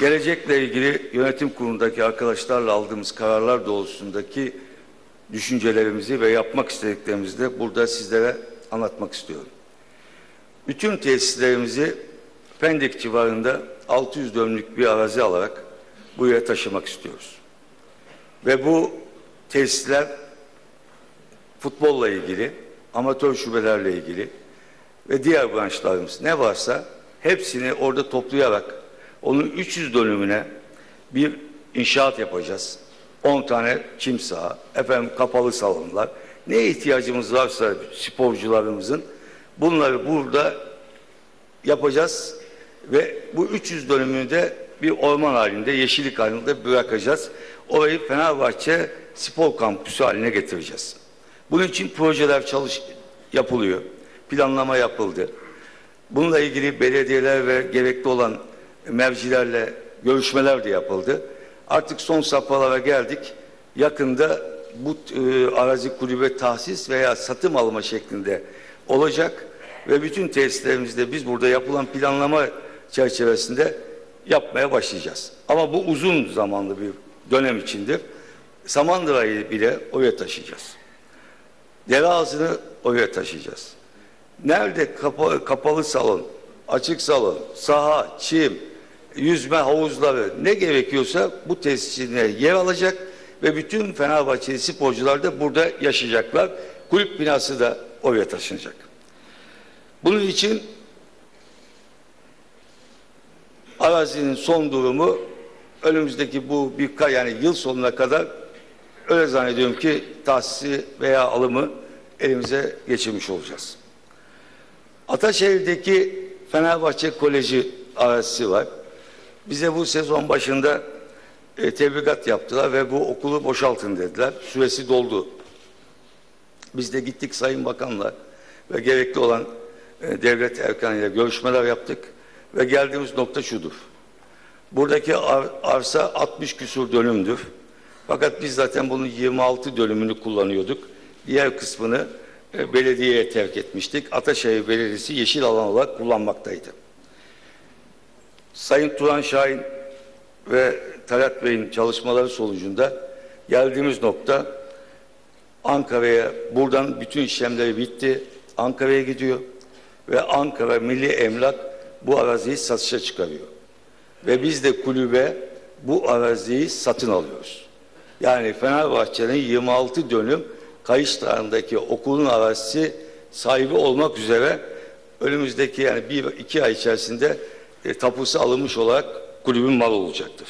gelecekle ilgili yönetim kurulundaki arkadaşlarla aldığımız kararlar doğrultusundaki düşüncelerimizi ve yapmak istediklerimizi de burada sizlere anlatmak istiyorum. Bütün tesislerimizi Pendik civarında 600 dönümlük bir arazi alarak buraya taşımak istiyoruz. Ve bu tesisler futbolla ilgili, amatör şubelerle ilgili ve diğer branşlarımız ne varsa hepsini orada toplayarak onun 300 dönümüne bir inşaat yapacağız. 10 tane çim saha, efendim kapalı salonlar. Ne ihtiyacımız varsa sporcularımızın bunları burada yapacağız ve bu 300 dönümünü de bir orman halinde, yeşillik halinde bırakacağız. Orayı Fenerbahçe spor kampüsü haline getireceğiz. Bunun için projeler çalış yapılıyor. Planlama yapıldı. Bununla ilgili belediyeler ve gerekli olan mevcilerle görüşmeler de yapıldı. Artık son safhalara geldik. Yakında bu e, arazi kulübe tahsis veya satım alma şeklinde olacak ve bütün tesislerimizde biz burada yapılan planlama çerçevesinde yapmaya başlayacağız. Ama bu uzun zamanlı bir dönem içindir. Samandıra'yı bile oraya taşıyacağız. Dere ağzını oraya taşıyacağız. Nerede kapa, kapalı salon, açık salon, saha, çim, yüzme havuzları ne gerekiyorsa bu tesisine yer alacak ve bütün Fenerbahçeli sporcular da burada yaşayacaklar. Kulüp binası da oraya taşınacak. Bunun için arazinin son durumu önümüzdeki bu bir yani yıl sonuna kadar öyle zannediyorum ki tahsisi veya alımı elimize geçirmiş olacağız. Ataşehir'deki Fenerbahçe Koleji arazisi var. Bize bu sezon başında e, tebligat yaptılar ve bu okulu boşaltın dediler. Süresi doldu. Biz de gittik Sayın Bakan'la ve gerekli olan e, devlet erkanıyla görüşmeler yaptık ve geldiğimiz nokta şudur. Buradaki ar arsa 60 küsur dönümdür. Fakat biz zaten bunun 26 dönümünü kullanıyorduk. Diğer kısmını e, belediyeye terk etmiştik. Ataşehir Belediyesi yeşil alan olarak kullanmaktaydı. Sayın Turan Şahin ve Talat Bey'in çalışmaları sonucunda geldiğimiz nokta Ankara'ya buradan bütün işlemleri bitti. Ankara'ya gidiyor ve Ankara Milli Emlak bu araziyi satışa çıkarıyor. Ve biz de kulübe bu araziyi satın alıyoruz. Yani Fenerbahçe'nin 26 dönüm Kayış Dağı'ndaki okulun arazisi sahibi olmak üzere önümüzdeki yani bir iki ay içerisinde e, tapusu alınmış olarak kulübün mal olacaktır.